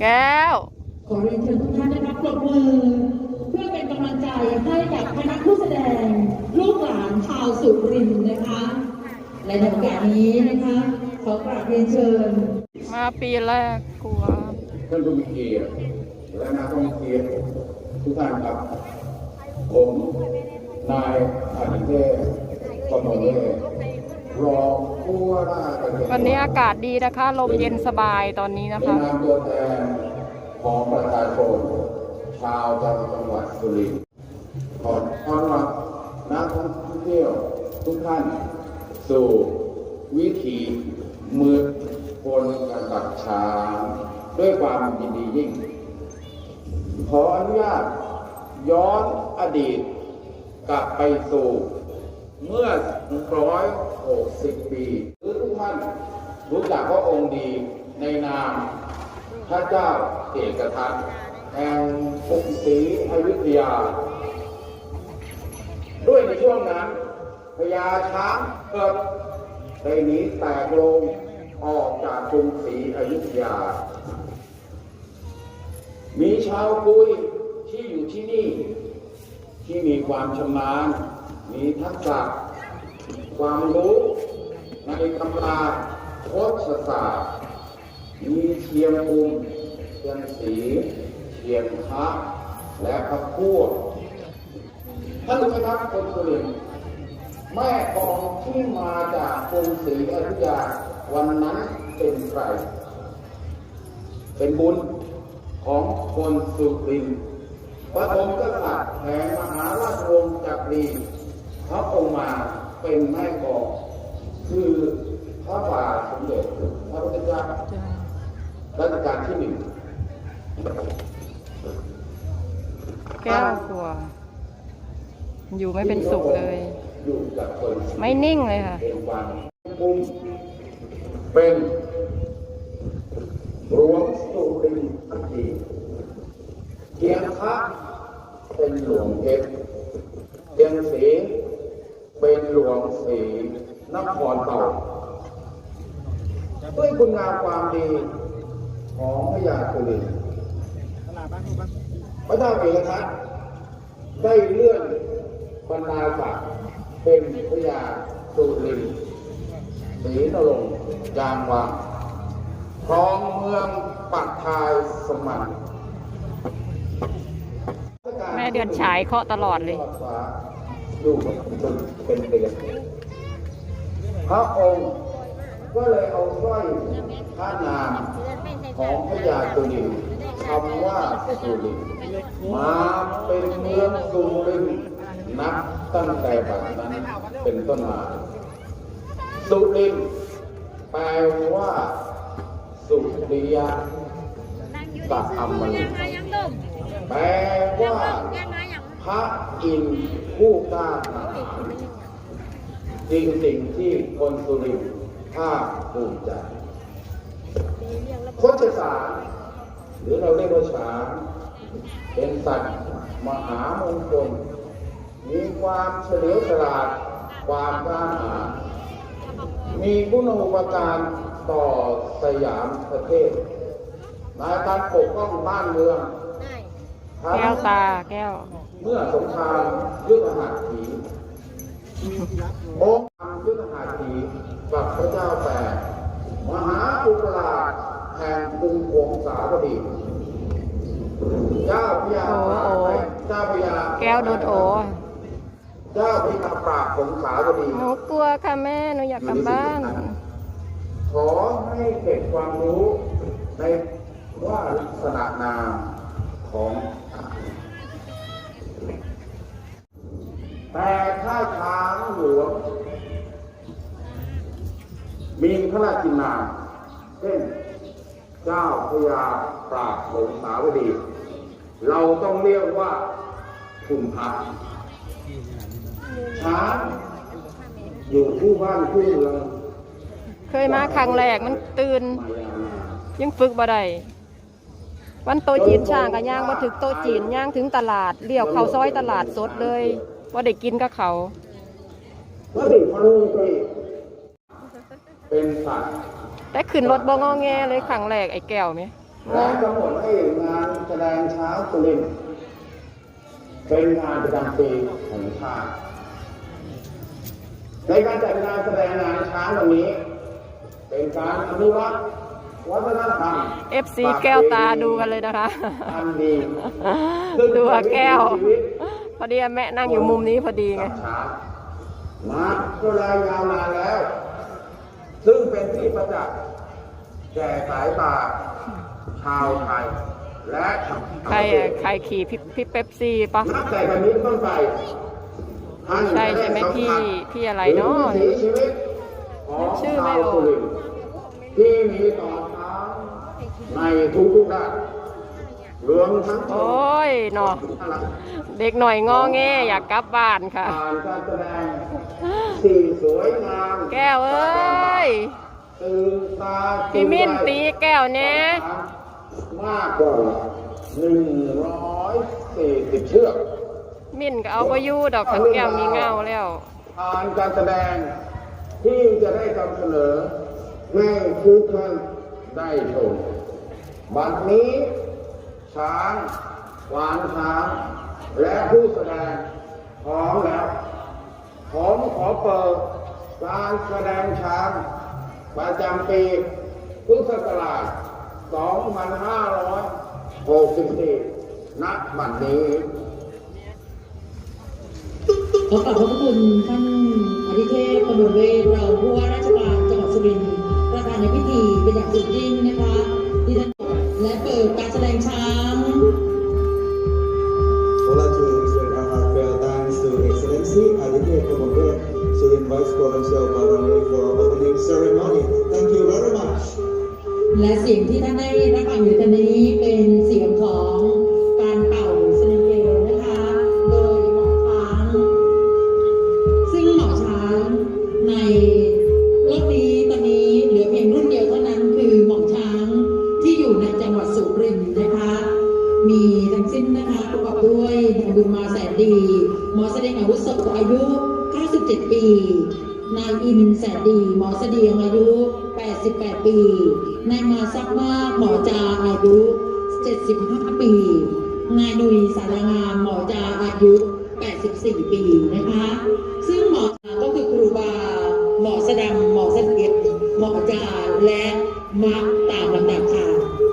แก้ว ขอเรียนเชิญทุกท่านนะคะปรบมือเพื่อเป็นกำลังใจให้กับคณะผู้แสดงลูกหลานชาวสุรินทร์นะคะ และในโอกาสนี้นะคะ ขอกราบเรียนเชิญ มาปีแรกกลัว ท่านผู้มีเกียรติและนักท่องเที่ยวทุกท่านครับ ผมนายอาทิเทพกมลเล่รองผู้ ว่าราชการวันนี้อากาศดีนะคะ ลมเย็นสบายตอนนี้นะในคะนามตัวแทนของประชาชนชาวจังหวัดสุรินทร์ขอต้อนรับนักท่องเที่ยวทุกท่าน สู่วิถีเมืองคนกันตักช้างด้วยความยินดียิ่ง ขออนุญาตย้อนอดีตกลับไปสู่ เมื่อ 160 ปีหรือทุกท่านรู้จักพระองค์ดีในนามพระเจ้าเอกทัตแห่งกรุงศรีอยุธยา ด้วยในช่วงนั้นพญาช้างเกิดได้หนีแตกลงออกจากกรุงศรีอยุธยา มีชาวกุยที่อยู่ที่นี่ ที่มีความชำนาญ มีทักษะความรู้ในตำราโคชศาสตร์ มีเชียงคุมเชียงสีเชียงคะและพระพวกท่านรู้ไหมครับคนสุรินแม่กองที่มาจากกรุงศรีอยุธยาวันนั้นเป็นใคร เป็นบุญของคนสุรินทร์พระองค์กษัตริย์แห่งมหาราชวงศ์จักรี พระองค์มาเป็นแม่กองคือพระบาทสมเด็จพระพุทธเจ้ารัชกาลที่หนึ่งแก้วกลัว อยู่ไม่เป็นสุขเลยอยู่กับคนไม่นิ่งเลยค่ะเป็นวันกุมเป็นหลวงสุรินทร์อดีตเกียงคะเป็นหลวงเพชรเกียงศรี เป็นหลวงศรีนครเต่าด้วยคุณงามความดีของพระยาสุรินทร์พระเจ้าเอกทัตได้เลื่อนบรรดาศักดิ์เป็นพระยาสุรินทร์ศรีนรงค์ยางวังครองเมืองปักทายสมันแม่เดือนฉายเคาะตลอดเลย อยู่จนเป็นเดือนพระองค์ก็เลยเอาสร้อยพระนามของพระยาสุรินคำว่าสุรินมาเป็นเมืองสุรินนับตั้งแต่บัดนั้นเป็นต้นมาสุรินแปลว่าสุริยะกับอมรินแปลว่า ระอินทร์ผู้กล้าหาญจริงสิ่งที่คนสุรินทร์ภาคภูมิใจโคชศาสตร์หรือเราเรียกว่าช้างเป็นสัตว์มหามงคล มีความเฉลียวฉลาด ความกล้าหาญมีคุณูปการต่อสยามประเทศในการปกป้องบ้านเมือง แก้วตาแก้ว เมื่อสงครามยุทธหัตถีองค์การยุทธหัตถีกับพระเจ้าแปดมหาอุปราชแห่งกรุงวงศาวดีเจ้าพระยาโอ้โอ้เจ้าพระยาแก้วโดนโอเจ้าพระยาปราบสงสาวดีหนูกลัวค่ะแม่หนูอยากกลับบ้าน ขอให้เก็บความรู้ในว่าลักษณะนาม ของแต่ถ้าช้างหลวงมีพระราชินามเช่นเจ้าพระยาปราบสงสาวดี เราต้องเรียกว่าคุณพระช้างอยู่คู่บ้านคู่เมืองเคยมาครั้งแรกมันตื่นมายาวนานยังฝึกบ่ได้ วันโตจีนช่างกับย่างมาถึงโตจีนย่างถึงตลาดเลี้ยวเข้าซอยตลาดสดเลยว่าได้กินกับเขาเป็นสัตว์แต่ขึ้นรถบ่งอแงเลยครั้งแรกไอ้แก้วไหมและกำหนดให้งานแสดงเช้าสุรินเป็นงานประจำปีแห่งชาติในการจัดงานแสดงงานช้างวันนี้ เป็นการอนุรักษ์ วัฒนธรรม FC แก้วตาดูกันเลยนะคะอันดีดูอะแก้ว พอดีแม่นั่งอยู่มุมนี้พอดีไงกับช้างมาก็รายยาวนานแล้ว ซึ่งเป็นที่ประจักษ์แก่สายตาชาวไทยและชาวใครอะใครขี่พี่พี่เป๊ปซี่ปะนับแต่วันนี้ต้นไปท่านใช่ใช่ไหมพี่พี่อะไรเนอะถึงวิถีชีวิตของชื่อไม่ชาวออกสุรินทร์ที่มีต่อช้าง ในทุกๆด้านรวมทั้งโอ้ยเนาะเด็กหน่อยงอแงอยากกลับบ้านค่ะผ่านการแสดงสี่สวยงามแก้วเอ้ยตื่นตาพี่มิ้นตีแก้วเนี้ยมากกว่าหนึ่งร้อยสี่สิบเชือกมิ้นก็เอาไปยู่ดอกขันแก้วมีเงาแล้วผ่านการแสดงที่จะได้นำเสนอให้ทุกท่านได้ชม บัดนี้ช้างหวานช้าง และผู้แสดงพร้อมแล้วผมขอเปิดการแสดงช้าง ประจำปีพุทธศักราช 2564 ณ บัดนี้ขอกราบขอบพระคุณท่านอธิเทพกมลเวทรองผู้ว่าราชการจังหวัดสุรินทร์ประธานในพิธีเป็นอย่างสุดยิ่งนะคะที่ท่าน 88 ปี นายมาซักมากหมอจาอายุ 75 ปี นายหนุยสารงามหมอจาอายุ 84 ปีนะคะ ซึ่งหมอจาก็คือครูบา หมอสดำหมอเสดียงหมอจาและมักตามลำดับค่ะ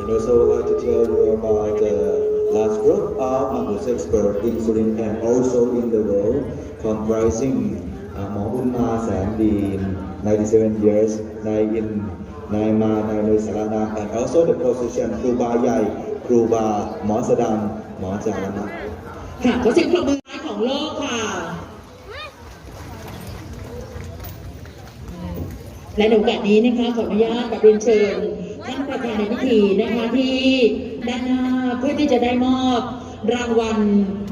And also would like to tell you about the last group of Magus experts in Surin and also in the world comprising uh, Mohunma Sandin, 97 years, Nai In, Nai Ma, Nai Nui Sarana, and also the position Kruba Yai, Kruba, Mo Sadam, Mo Jalana. ค่ะขอเสียงปรบมือของโลกค่ะ และในโอกาสนี้นะคะขออนุญาตกับเรียนเชิญท่านประธานในพิธีนะคะที่ด้านหน้าเพื่อที่จะได้มอบรางวัล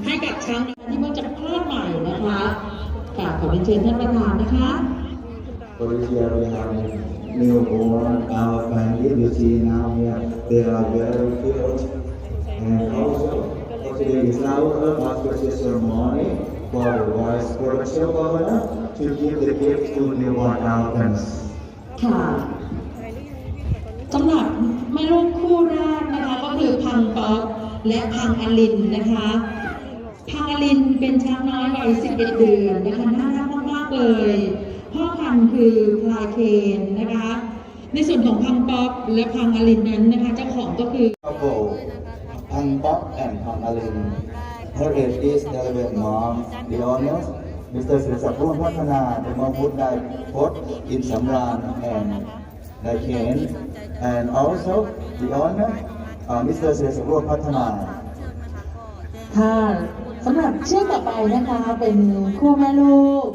ให้กับช้างที่เพิ่งจะค ขอเรียนเชิญท่านประธานนะคะ For this year we have newborn, our family, you see now here, they are very cute. And also, today is now a auspicious ceremony for the vice provincial governor to give the gift to newborn elephants. ค่ะสำหรับแม่ลูกคู่แรกนะคะก็คือพังป๊อปและพังอลินนะคะ พังอลินเป็นช้างน้อยวัย11 เดือนนะคะน่ารักมากๆเลยพ่อพันธุ์คือพลายเคนนะคะ ในส่วนของพังป๊อปและพังอลินนั้นนะคะเจ้าของก็คือ Couple, Pang Pop and Pang Alin. Her age is 11 months. The owners, Mr. Srisapur Patana, the Mahmud Nai Port in Samran and Nai Ken. And also the owner, uh, Mr. Srisapur Patana. ค่ะ สำหรับเชือกต่อไปนะคะเป็นคู่แม่ลูก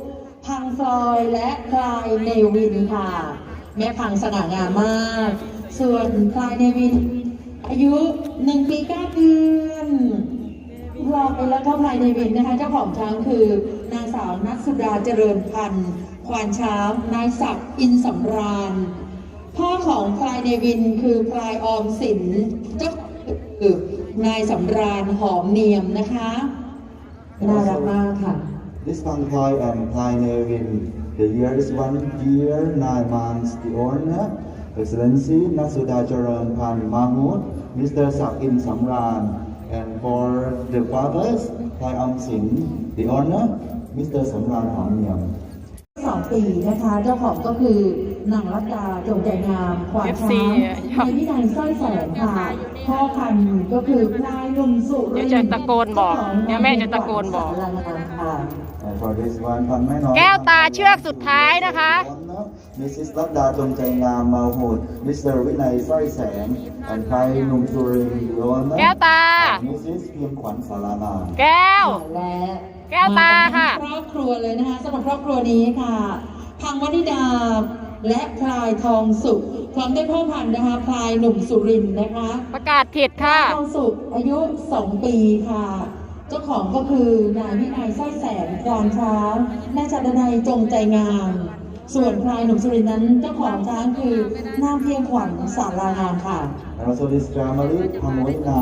พังฟลอยและคลายเนวินค่ะ แม่พังสง่างามมาก ส่วนคลายเนวิน อายุหนึ่งปีเก้าเดือนรอไปแล้วก็พลายเนวินนะคะเจ้าของช้างคือนางสาวนัทสุดาเจริญพันธ์ควานช้างนายศักดิ์อินสำราญ พ่อของพลายเนวินคือพลายออมสินเจ้าคือนายสำราญหอมเนียมนะคะ น่ารักมากค่ะ This Pang Poi and Pai Nevin, the year is one year, nine months. The owner, Excellency Nasuda Charan Pan Mahmud, Mr. Sakin Samran, and for the fathers, Thai Aung Sin, the honor, Mr. Samran Hong Myung. สองปีนะคะเจ้าของก็คือนางรัตดาจงใจงามขวาน FC ช้างในวินัยสร้อยแสงค่ะพ่อพันธุ์ก็คือพลายหนุ่มสุรินทร์ เดี๋ยวจะตะโกนบอก เดี๋ยวแม่จะตะโกนบอกสารนามค่ะ And for this one, พันแม่น้อยแก้วตาเชือกสุดท้ายนะคะ honor, Mrs. รัตดาจงใจงามมาหุด Mr. วินัยสร้อยแสง and ไทยหนุ่มสุรินทร์ the honor, แก้วตา and Mrs. เพียงขวัญสารนามแก้วและแก้วตาค่ะมกันทั้งครอบครัวเลยนะคะสำหรับครอบครัวนี้ค่ะ พังวนิดาและพลายทองสุข พร้อมด้วยพ่อพันธุ์นะคะพลายหนุ่มสุรินทร์นะคะประกาศผิดค่ะทองสุขอายุ 2 ปีค่ะ เจ้าของก็คือนายวินัยสร้อยแสงควานช้างแม่จัดนายจงใจงาม ส่วนพลายหนุ่มสุรินทร์นั้นเจ้าของช้างคือนางเพียงขวัญสารางามค่ะ And also this family, พังวัฒนา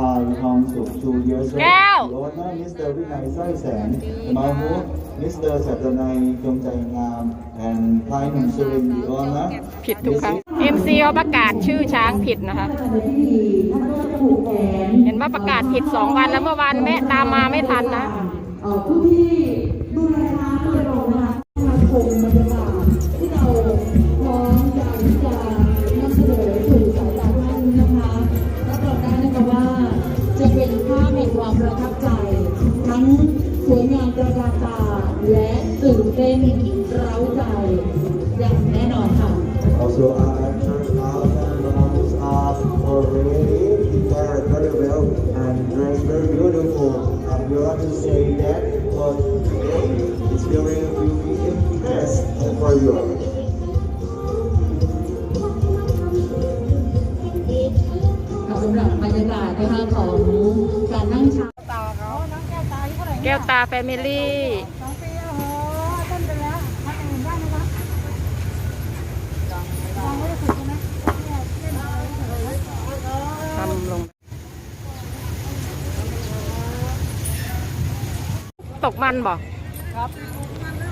พายทองสุข two years old แก้ว the honor, Mr. วินัยสร้อยแสงมาหุด Mr. สัตนัยจงใจงาม and ไทยหนุ่มสุรินทร์ the honor, ผิดทุกครั้ง MC เขาประกาศชื่อช้างผิดนะคะในพิธีท่านก็จะผูกแขนเห็นว่าประกาศผิด2วันแล้วเมื่อวานแม่ตามมาไม่ทันนะเอ่อผู้ที่ดูแลช้างโดยตรงนะคะมาชมบรรยากาศ ตื่นเต้นเร้าใจอย่างแน่นอนค่ะ Also, our actors, Alan and Ramos are already prepared very well and dressed very beautiful. And we want to say that for today, it's very will be impressed for you. ค่ะสำหรับบรรยากาศนะคะของการนั่งช้างแก้วตาแฟมิลี่ สองปีโอ้โหต้นไปแล้วทำอื่นได้ไหมคะยังไม่ได้ฝึกใช่ไหมเนี่ยเล่นอะไรเฉยๆ ทำลง ตกมันบอกครับ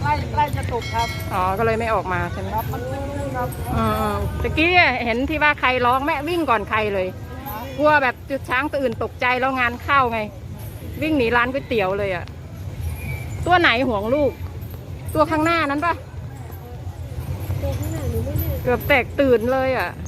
ใกล้ใกล้จะตกครับ อ๋อ ก็เลยไม่ออกมาใช่ไหมครับมันครับอืมตะกี้เห็นที่ว่าใครร้องแม่วิ่งก่อนใครเลย กลัวแบบจุดช้างตัวอื่นตกใจแล้วงานเข้าไง วิ่งหนีร้านก๋วยเตี๋ยวเลยอะตัวไหนห่วงลูก ตัวข้างหน้านั้นปะเกือบแตกตื่นเลยอะเ